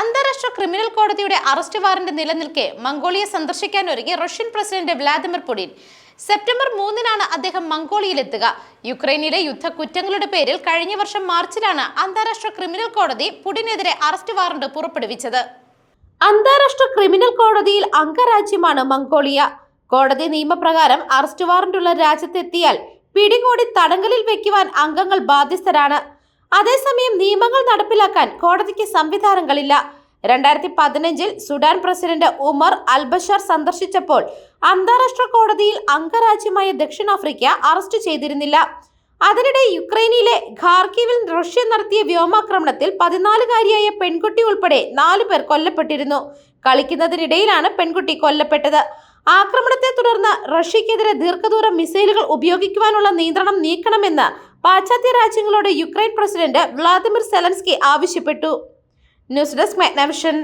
അന്താരാഷ്ട്ര ക്രിമിനൽ കോടതിയുടെ arrest warrant നിലനിൽക്കെ Mongolia സന്ദർശിക്കാനൊരുങ്ങി Russian president Vladimir Putin. September മൂന്നിനാണ് അദ്ദേഹം മംഗോളിയയിലെത്തുക. യുക്രൈനിലെ യുദ്ധക്കുറ്റങ്ങളുടെ പേരിൽ കഴിഞ്ഞ വർഷം മാർച്ചിലാണ് അന്താരാഷ്ട്ര ക്രിമിനൽ കോടതി പുടിനെതിരെ അറസ്റ്റ് വാറന്റ് പുറപ്പെടുവിച്ചത്. അന്താരാഷ്ട്ര ക്രിമിനൽ കോടതിയിൽ അംഗരാജ്യമാണ് മംഗോളിയ. കോടതി നിയമപ്രകാരം അറസ്റ്റ് വാറന്റുള്ള രാജ്യത്തെത്തിയാൽ പിടികൂടി തടങ്കലിൽ വെക്കുവാൻ അംഗങ്ങൾ ബാധ്യസ്ഥരാണ്. അതേസമയം നിയമങ്ങൾ നടപ്പിലാക്കാൻ കോടതിക്ക് സംവിധാനങ്ങളില്ല. രണ്ടായിരത്തി പതിനഞ്ചിൽ Sudan president Omar al Bashir സന്ദർശിച്ചപ്പോൾ അന്താരാഷ്ട്ര കോടതിയിൽ അംഗരാജ്യമായ ദക്ഷിണാഫ്രിക്ക അറസ്റ്റ് ചെയ്തിരുന്നില്ല. അതിനിടെ യുക്രൈനിലെ ഖാർക്കിവിൽ റഷ്യ നടത്തിയ വ്യോമാക്രമണത്തിൽ പതിനാലുകാരിയായ പെൺകുട്ടി ഉൾപ്പെടെ നാലു പേർ കൊല്ലപ്പെട്ടിരുന്നു. കളിക്കുന്നതിനിടയിലാണ് പെൺകുട്ടി കൊല്ലപ്പെട്ടത്. ആക്രമണത്തെ തുടർന്ന് റഷ്യക്കെതിരെ ദീർഘദൂര മിസൈലുകൾ ഉപയോഗിക്കുവാനുള്ള നിയന്ത്രണം നീക്കണമെന്ന് പാശ്ചാത്യ രാജ്യങ്ങളോട് യുക്രൈൻ പ്രസിഡന്റ് വ്ളാദിമിർ സെലൻസ്കി ആവശ്യപ്പെട്ടു. News desk മെഗ്നവിഷൻ.